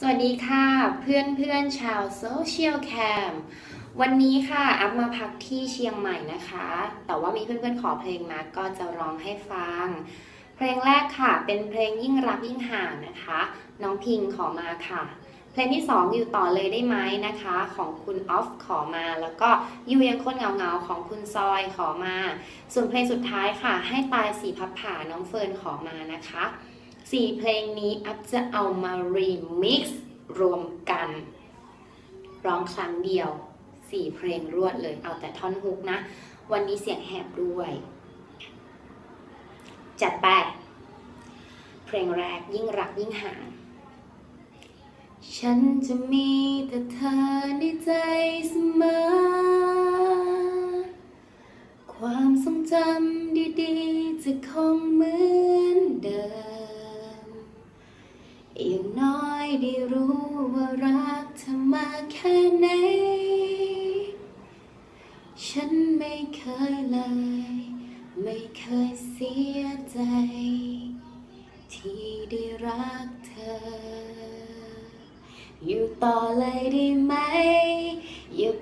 สวัสดีค่ะเพื่อนเพื่อนชาวโซเชียลแคมวันนี้ค่ะ อัพมาพักที่เชียงใหม่นะคะ แต่ว่ามีเพื่อนๆขอเพลงมาก็จะร้องให้ฟัง เพลงแรกค่ะ เป็นเพลงยิ่งรักยิ่งห่างนะคะ น้องพิงขอมาค่ะ เพลงที่ 2 อยู่ต่อเลยได้ไหมนะคะ ของคุณออฟขอมา แล้วก็อยู่ยังคนเหงาๆของคุณซอยขอมา ส่วนเพลงสุดท้ายค่ะ ให้ตายสีพับผ่าน้องเฟิร์นขอมานะคะ สี่เพลงนี้อัพจะเอามารีมิกซ์รวมกัน ร้องครั้งเดียวสี่เพลงรวดเลยเอาแต่ท่อนฮุกนะ วันนี้เสียงแหบด้วย จัดไป เพลงแรกยิ่งรักยิ่งห่างฉันจะมีแต่เธอในใจเสมอ ความทรงจำดีๆ จะคงเหมือนเดิม อย่างน้อยได้รู้ว่ารักเธอมาแค่ไหน ฉันไม่เคยเลย ไม่เคยเสียใจ ที่ได้รักเธอ อยู่ต่อเลยได้ไหม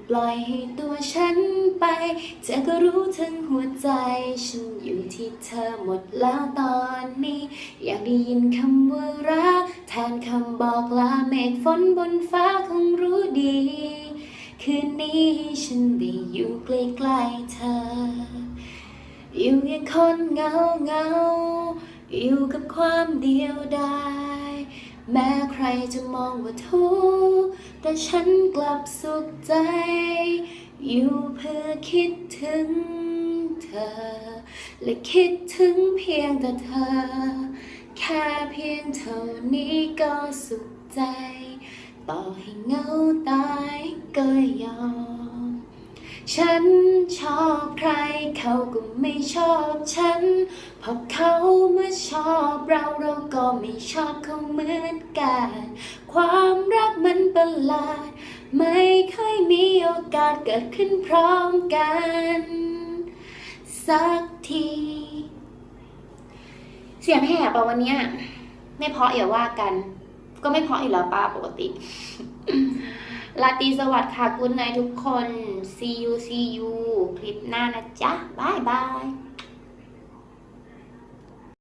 ปล่อยให้ตัวฉันไป เธอก็รู้ทั้งหัวใจ ฉันอยู่ที่เธอหมดแล้วตอนนี้ อยากได้ยินคำว่ารักแทนคำบอกลาเมฆฝนบนฟ้าคงรู้ดี คืนนี้ฉันได้อยู่ใกล้ๆเธอ อยู่อยังคนเหงาเงาอยู่กับความเดียวดาย แม้ใครจะมองว่าทุกข์แต่ฉันกลับสุขใจ อยู่เพื่อคิดถึงเธอ และคิดถึงเพียงแต่เธอ แค่เพียงเท่านี้ก็สุขใจ ต่อให้เหงาตายก็ยอม ฉันชอบใครเขาก็ไม่ชอบฉันพราะเขามาชอบเราเราก็ไม่ชอบเขาเหมือนกัน ความรักมันประหลาด ไม่เคยมีโอกาสเกิดขึ้นพร้อมกัน สักที เสียงแหบอะวันเนี้ย ไม่เพราะอย่าว่ากัน ก็ไม่เพราะอยู่แล้วป้าปกติ ลาตีสวัสดิ์ค่ะคุณนายทุกคน see you see you คลิปหน้านะจ๊ะบายบาย